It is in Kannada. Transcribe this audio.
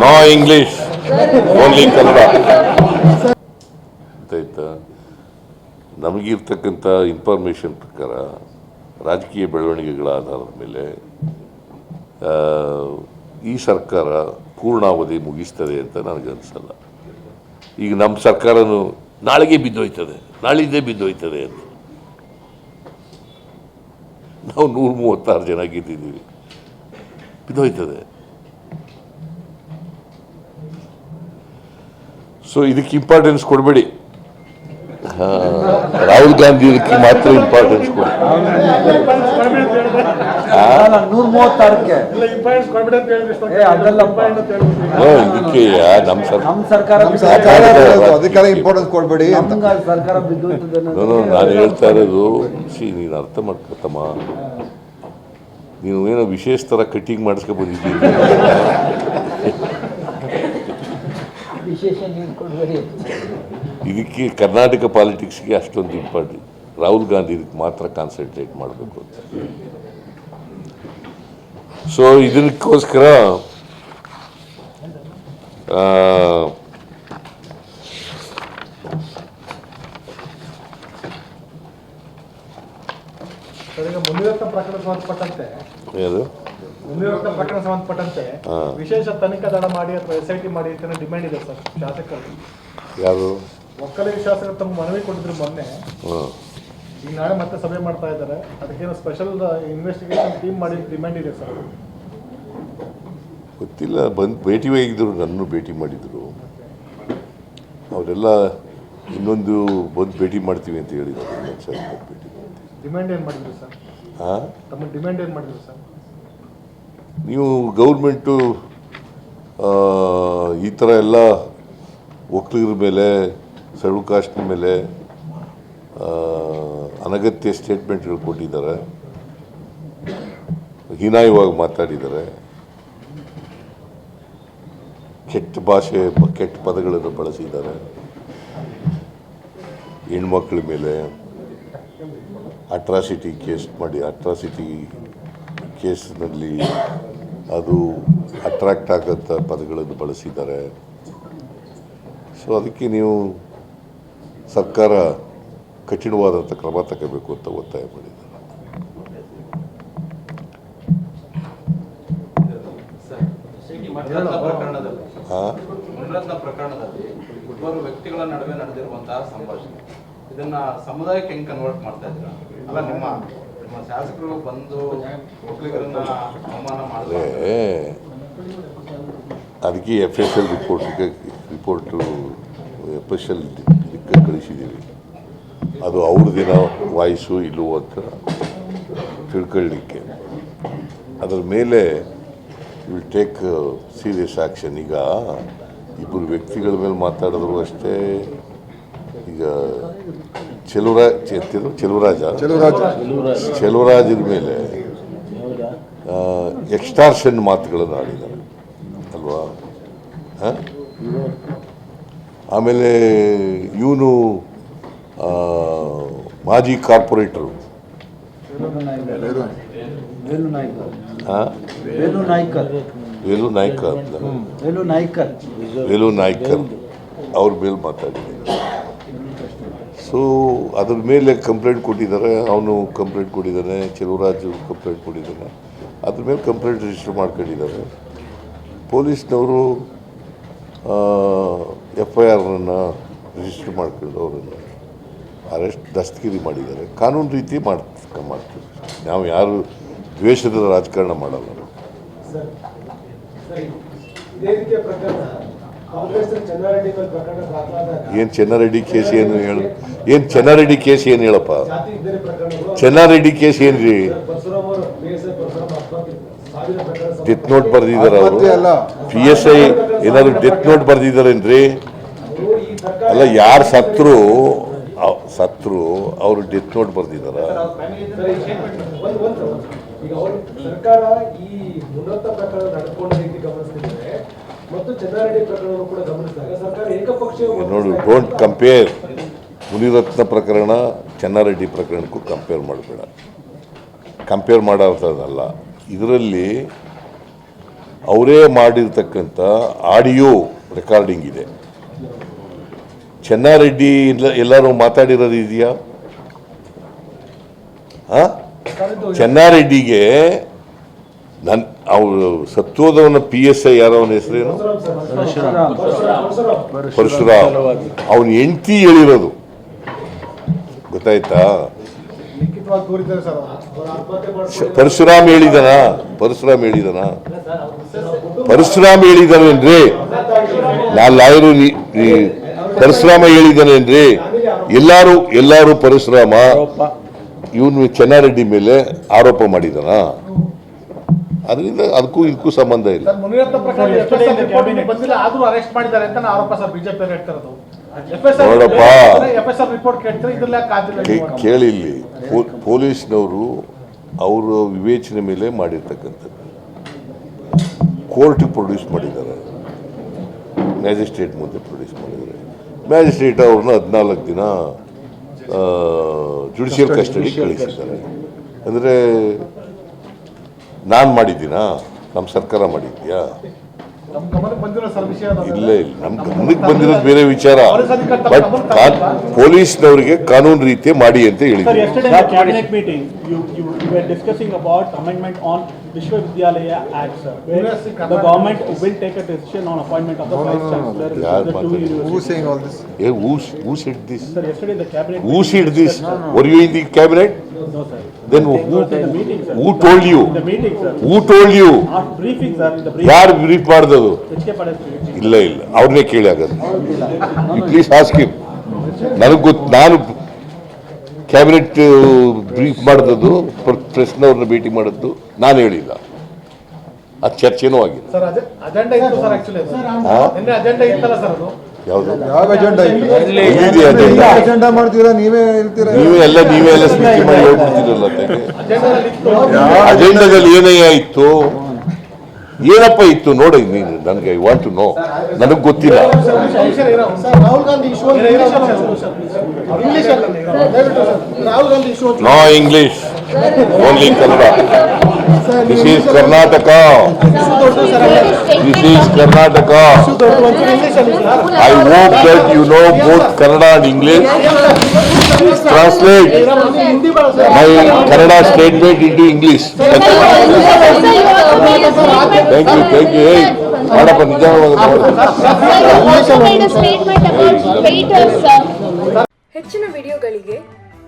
No English only Kannada. ಆಯ್ತಾ ನಮಗಿರ್ತಕ್ಕಂಥ ಇನ್ಫಾರ್ಮೇಷನ್ ಪ್ರಕಾರ ರಾಜಕೀಯ ಬೆಳವಣಿಗೆಗಳ ಆಧಾರದ ಮೇಲೆ ಈ ಸರ್ಕಾರ ಪೂರ್ಣಾವಧಿ ಮುಗಿಸ್ತದೆ ಅಂತ ನನಗನ್ಸಲ್ಲ. ಈಗ ನಮ್ಮ ಸರ್ಕಾರನು ನಾಳೆಗೆ ಬಿದ್ದೋಯ್ತದೆ, ನಾಳಿದ್ದೇ ಬಿದ್ದೋಯ್ತದೆ ಅಂತ. ನಾವು ನೂರ ಮೂವತ್ತಾರು ಜನ ಗೆದ್ದಿದ್ದೀವಿ. ಬಿದ್ದೋಯ್ತದೆ. ಸೊ ಇದಕ್ಕೆ ಇಂಪಾರ್ಟೆನ್ಸ್ ಕೊಡಬೇಡಿ. ರಾಹುಲ್ ಗಾಂಧಿ ಇದಕ್ಕೆ ಮಾತ್ರ ಇಂಪಾರ್ಟೆನ್ಸ್ ಕೊಡಿ. ಇದಕ್ಕೆ ನಮ್ಮ ಸರ್ಕಾರ ನಮ್ ನಮ್ಮ ಸರ್ಕಾರ ಅದಕ್ಕೆಲ್ಲ ಇಂಪಾರ್ಟೆನ್ಸ್ ಕೊಡ್ಬೇಡಿ ನಾನು ಹೇಳ್ತಾ ಇರೋದು ಸಿ ನೀನು ಅರ್ಥ ಮಾಡ್ಕೊತಮ್ಮ ನೀನು ಏನೋ ವಿಶೇಷ ಥರ ಕಟ್ಟಿಂಗ್ ಮಾಡಿಸ್ಕೊ ಬಂದಿದ್ದೀನಿ ವಿಶೇಷ ನೀರು ಕೊಡ್ಬೇಡಿ ಇದಕ್ಕೆ ಕರ್ನಾಟಕ ಪಾಲಿಟಿಕ್ಸ್ಗೆ ಅಷ್ಟೊಂದು ಇಂಪಾರ್ಟೆಂಟ್ ರಾಹುಲ್ ಗಾಂಧಿ ಇದಕ್ಕೆ ಮಾತ್ರ ಕಾನ್ಸಂಟ್ರೇಟ್ ಮಾಡಬೇಕು ಅಂತ. ಸೊ ಇದಕ್ಕೋಸ್ಕರ ಆ, ಈಗ ಮುನಿರತ್ನ ಪ್ರಕರಣ ಸಂಬಂಧಪಟ್ಟಂತೆ ಮುನಿರತ್ನ ಪ್ರಕರಣ ಸಂಬಂಧಪಟ್ಟಂತೆ ವಿಶೇಷ ತನಿಖಾ ದಳ ಮಾಡಿ ಅಥವಾ ಎಸ್ ಐ ಟಿ ಮಾಡಿ ಅಂತ ಡಿಮ್ಯಾಂಡ್ ಇದೆ ಸರ್ ಶಾಸಕರು ಯಾರು? ಒಕ್ಕಲಿಗ ಶಾಸಕರು ತಮ್ಮ ಮನವಿ ಕೊಟ್ಟಿದ್ರು ಮೊನ್ನೆ. ಈಗ ನಾಳೆ ಮತ್ತೆ ಸಭೆ ಮಾಡ್ತಾ ಇದ್ದಾರೆ. ಅದಕ್ಕೇನು ಸ್ಪೆಷಲ್ ಇನ್ವೆಸ್ಟಿಗೇಷನ್ ಟೀಮ್ ಮಾಡಿ ಡಿಮ್ಯಾಂಡ್ ಇದೆ ಸರ್. ಗೊತ್ತಿಲ್ಲ. ಬಂದು ಭೇಟಿ ಹೋಗಿದ್ರು ನನ್ನನ್ನು ಭೇಟಿ ಮಾಡಿದರು. ಅವರೆಲ್ಲ ಇನ್ನೊಂದು ಬಂದು ಭೇಟಿ ಮಾಡ್ತೀವಿ ಅಂತ ಹೇಳಿದ್ರು. ಭೇಟಿ ಡಿಮ್ಯಾಂಡ್ ಏನು ಮಾಡಿದ್ರು ಸರ್? ಹಾಂ? ತಮ್ಮ ಡಿಮ್ಯಾಂಡ್ ಏನು ಮಾಡಿದ್ರು ಸರ್? ನೀವು ಗೌರ್ಮೆಂಟು ಈ ಥರ ಎಲ್ಲ ಒಕ್ಕಲಿಗರ ಮೇಲೆ ಸೆಡ್ಯೂಲ್ ಕಾಸ್ಟ್ ಮೇಲೆ ಅನಗತ್ಯ ಸ್ಟೇಟ್ಮೆಂಟ್ಗಳು ಕೊಟ್ಟಿದ್ದಾರೆ. ಹೀನಾಯವಾಗಿ ಮಾತಾಡಿದ್ದಾರೆ. ಕೆಟ್ಟ ಭಾಷೆ, ಕೆಟ್ಟ ಪದಗಳನ್ನು ಬಳಸಿದ್ದಾರೆ. ಹೆಣ್ಮಕ್ಳ ಮೇಲೆ ಅಟ್ರಾಸಿಟಿ ಕೇಸ್ ಮಾಡಿ ಅಟ್ರಾಸಿಟಿ ಕೇಸ್ನಲ್ಲಿ ಅದು ಅಟ್ರಾಕ್ಟ್ ಆಗೋಂಥ ಪದಗಳನ್ನು ಬಳಸಿದ್ದಾರೆ. ಸೊ ಅದಕ್ಕೆ ನೀವು ಸರ್ಕಾರ ಕಠಿಣವಾದಂಥ ಕ್ರಮ ತಗೋಬೇಕು ಅಂತ ಒತ್ತಾಯ ಮಾಡಿದ್ದಾರೆ. ಮುನಿರತ್ನ ಪ್ರಕರಣದಲ್ಲಿ ಹಾಂ ಮುನಿರತ್ನ ಪ್ರಕರಣದಲ್ಲಿ ಇಬ್ಬರು ವ್ಯಕ್ತಿಗಳ ನಡುವೆ ನಡೆದಿರುವಂತಹ ಸಂಭಾಷಣೆ. ಇದನ್ನ ಸಮುದಾಯಕ್ಕೆ ಹೆಂಗ್ ಕನ್ವರ್ಟ್ ಮಾಡ್ತಾ ಇದ್ದೀರಾ? ಅಲ್ಲ ನಿಮ್ಮ ಅದಕ್ಕೆ ಎಫ್ ಎಸ್ ಎಲ್ ರಿಪೋರ್ಟ್ಗೆ ರಿಪೋರ್ಟು ಎಫ್ ಎಸ್ ಎಲ್ ಇದಕ್ಕೆ ಕಳಿಸಿದ್ದೀವಿ. ಅದು ಅವ್ರದಿನ ವಾಯ್ಸು ಇಲ್ಲವೋ ಅಂತ ತಿಳ್ಕೊಳ್ಳಿಕ್ಕೆ. ಅದರ ಮೇಲೆ ವಿಲ್ ಟೇಕ್ ಸೀರಿಯಸ್ ಆ್ಯಕ್ಷನ್ ಈಗ ಇಬ್ಬರು ವ್ಯಕ್ತಿಗಳ ಮೇಲೆ ಮಾತಾಡಿದ್ರು ಅಷ್ಟೇ. ಈಗ ಚೆಲುವರಾಜ್ ಎತ್ತಿದ್ರು ಚೆಲುವರಾಜ. ಚೆಲುವರಾಜ್. ಚೆಲುವರಾಜನ ಮೇಲೆ ಎಕ್ಸ್ಟಾರ್ಷನ್ ಮಾತುಗಳನ್ನು ಆಡಿದ್ದಾರೆ. ಅಲ್ವಾ? ಹ? ಆಮೇಲೆ ಇವನು ಮಾಜಿ ಕಾರ್ಪೊರೇಟರು. ವೇಲು ನಾಯ್ಕ ಅಂತ. ವೇಲು ನಾಯ್ಕರ್ ಅವ್ರ ಮೇಲೆ ಮಾತಾಡಿದ್ದೀನಿ. ಸೊ ಅದ್ರ ಮೇಲೆ ಕಂಪ್ಲೇಂಟ್ ಕೊಟ್ಟಿದ್ದಾರೆ, ಅವನು ಕಂಪ್ಲೇಂಟ್ ಕೊಟ್ಟಿದ್ದಾನೆ, ಚೆಲುವರಾಜು ಕಂಪ್ಲೇಂಟ್ ಕೊಟ್ಟಿದ್ದಾನೆ. ಅದ್ರ ಮೇಲೆ ಕಂಪ್ಲೇಂಟ್ ರಿಜಿಸ್ಟರ್ ಮಾಡ್ಕೊಂಡಿದ್ದಾರೆ. ಪೊಲೀಸ್ನವರು ಎಫ್ ಐ ಆರ್ನನ್ನು ರಿಜಿಸ್ಟರ್ ಮಾಡ್ಕೊಂಡು ಅವರನ್ನು ಅರೆಸ್ಟ್ ದಸ್ತಗಿರಿ ಮಾಡಿದ್ದಾರೆ. ಕಾನೂನು ರೀತಿ ಮಾಡ್, ಮಾಡ್ತೀವಿ. ನಾವು ಯಾರು ದ್ವೇಷದ ರಾಜಕಾರಣ ಮಾಡಲ್ಲ. ಏನು ಚೆನ್ನಾರೆಡ್ಡಿ ಕೇಸ್ ಏನು ಹೇಳು? ಏನು ಚೆನ್ನಾರೆಡ್ಡಿ ಕೇಸ್ ಏನು ಹೇಳಪ್ಪ? ಚೆನ್ನಾರೆಡ್ಡಿ ಕೇಸ್ ಏನ್ರಿ? ರೀ ಡೆತ್ ನೋಟ್ ಬರ್ದಿದ್ದಾರೆ ಅವರು. ಪಿ ಎಸ್ ಐ ಏನಾದ್ರು ಡೆತ್ ನೋಟ್ ಬರ್ದಿದಾರೇನ್ರಿ? ಅವರು ಅಲ್ಲ ಯಾರು ಸತ್ರು? ಸತ್ರು ಅವರು ಡೆತ್ ನೋಟ್ ಬರ್ದಿದಾರ. ಒಂದು ಒಂದು ಈಗ ಅವರು ಸರ್ಕಾರ ಈ ಉನ್ನತ ಪ್ರಕರಣ ನಡ್ಕೊಂಡ ರೀತಿ ಗಮನಿಸ್ತಿದ್ದಾರೆ. ಮತ್ತು ಚೆನ್ನಾರೆಡ್ಡಿ ಪ್ರಕರಣವನ್ನು ಕೂಡ ಗಮನಿಸಿದಾಗ ಸರ್ಕಾರ ಏಕಪಕ್ಷೀಯ ನೋಡು ಡೋಂಟ್ ಕಂಪೇರ್ ಮುನಿರತ್ನ ಪ್ರಕರಣ ಚನ್ನಾರೆಡ್ಡಿ ಪ್ರಕರಣಕ್ಕೂ ಕಂಪೇರ್ ಮಾಡಬೇಡ. ಕಂಪೇರ್ ಮಾಡೋದಲ್ಲ ಇದರಲ್ಲಿ ಅವರೇ ಮಾಡಿರ್ತಕ್ಕಂಥ ಆಡಿಯೋ ರೆಕಾರ್ಡಿಂಗ್ ಇದೆ. ಚೆನ್ನಾರೆಡ್ಡಿ ಎಲ್ಲ ಎಲ್ಲರೂ ಮಾತಾಡಿರೋದು ಇದೆಯಾ? ಆ? ಚೆನ್ನಾರೆಡ್ಡಿಗೆ ನನ್ ಅವರು ಸತ್ತೋದವನ ಪಿ ಎಸ್ ಐ ಯಾರ ಅವನ ಹೆಸರೇನು? ಪರಶುರಾಮ್. ಅವನ ಹೆಂಡತಿ ಹೇಳಿರೋದು. ಗೊತ್ತಾಯ್ತಾ? ಪರಶುರಾಮ್ ಹೇಳಿದನ? ಪರಶುರಾಮ್ ಹೇಳಿದನ? ಪರಶುರಾಮ್ ಹೇಳಿದನೇನ್ರಿ? ನಾ ಲಾಯರು ಪರಶುರಾಮ ಹೇಳಿದನೇನ್ರಿ? ಎಲ್ಲಾರು ಎಲ್ಲಾರು ಪರಶುರಾಮ? ಇವನು ಚೆನ್ನಾರೆಡ್ಡಿ ಮೇಲೆ ಆರೋಪ ಮಾಡಿದನ? ಅದರಿಂದ ಅದಕ್ಕೂ ಇದಕ್ಕೂ ಸಂಬಂಧ ಇಲ್ಲ. ಸರ್ ಮುನಿರತ್ನ ಪ್ರಕಾರ FSR ಬಂದಿಲ್ಲ? ಆದ್ರೂ ಅರೆಸ್ಟ್ ಮಾಡಿದ್ದಾರೆ ಅಂತ ಆರೋಪ ಸರ್ ಬಿಜೆಪಿ ಅವ್ರು ಹೇಳ್ತಿರೋದು FSR ನೋಡಪ್ಪ. ಕೇಳಿಲ್ಲಿ. ಪೋ- ಪೊಲೀಸ್ನವರು ಅವರ ವಿವೇಚನೆ ಮೇಲೆ ಮಾಡಿರ್ತಕ್ಕಂಥದ್ದು. ಕೋರ್ಟ್ ಪ್ರೊಡ್ಯೂಸ್ ಮಾಡಿದ್ದಾರೆ. ಮ್ಯಾಜಿಸ್ಟ್ರೇಟ್ ಮುಂದೆ ಪ್ರೊಡ್ಯೂಸ್ ಮಾಡಿದ್ದಾರೆ. ಮ್ಯಾಜಿಸ್ಟ್ರೇಟ್ ಅವ್ರನ್ನ ಹದಿನಾಲ್ಕು ದಿನ ಜುಡಿಷಿಯಲ್ ಕಸ್ಟಡಿ ಕಳಿಸಿದ್ದಾರೆ. ಅಂದರೆ ನಾನು ಮಾಡಿದ್ದೀನಾ? ನಮ್ಮ ಸರ್ಕಾರ ಮಾಡಿದ್ಯಾ. ಇಲ್ಲ ಇಲ್ಲ. ನಮ್ಮ ಗಮನಕ್ಕೆ ಬಂದಿರೋದು ಬೇರೆ ವಿಚಾರ. ಬಟ್ ಪೊಲೀಸ್ನವರಿಗೆ ಕಾನೂನು ರೀತಿ ಮಾಡಿ ಅಂತ Sir, ಹೇಳಿದ್ರು yesterday Eh. Then who, who told you? Who told you? ಯಾರು ಬ್ರೀಫ್ ಮಾಡಿದದು. ಇಲ್ಲ ಇಲ್ಲ ಅವ್ರನ್ನೇ ಕೇಳಿ ಆಗದು ಪ್ಲೀಸ್ ಆಸ್ಕಿಮ್ ನನಗೆ ಗೊತ್ತು ನಾನು ಕ್ಯಾಬಿನೆಟ್ ಬ್ರೀಫ್ ಮಾಡಿದದ್ದು ಪ್ರೆಸ್ನವ್ರನ್ನ ಭೇಟಿ ಮಾಡಿದ್ದು ನಾನು ಹೇಳಿಲ್ಲ ಅದು ಚರ್ಚೆನೂ ಆಗಿಲ್ಲ ಅಜೆಂಡಾ ಯಾವುದು ಯಾವ ಅಜೆಂಡಾ ಇತ್ತು? ಎಲ್ಲಿದೆ ಅಜೆಂಡಾ ಮಾಡ್ತೀರಾ? ನೀವೇ ಇರ್ತೀರಾ ನೀವೇ ಎಲ್ಲ ನೀವೇ ಎಲ್ಲ ಸೃಷ್ಟಿ ಮಾಡಿ ಹೇಳ್ಬಿಡ್ತೀರಲ್ಲ ಅಜೆಂಡಾದಲ್ಲಿ ಏನೇ ಅಜೆಂಡಾದಲ್ಲಿ ಏನಯ್ಯ ಇತ್ತು ಏನಪ್ಪ ಇತ್ತು ನೋಡಿ ನೀನು ನನಗೆ ಐ ವಾಂಟ್ ಟು ನೋ ನನಗೆ ಗೊತ್ತಿಲ್ಲ. No English only Kannada this is Karnataka this is Karnataka I hope that you know both Kannada and English translate Hindi ಬರ sir my Kannada statement into English thank you thank you ಏಯ್ ಮಾಡಪ್ಪ ನಿಜ ಹೆಚ್ಚಿನ ವಿಡಿಯೋಗಳಿಗೆ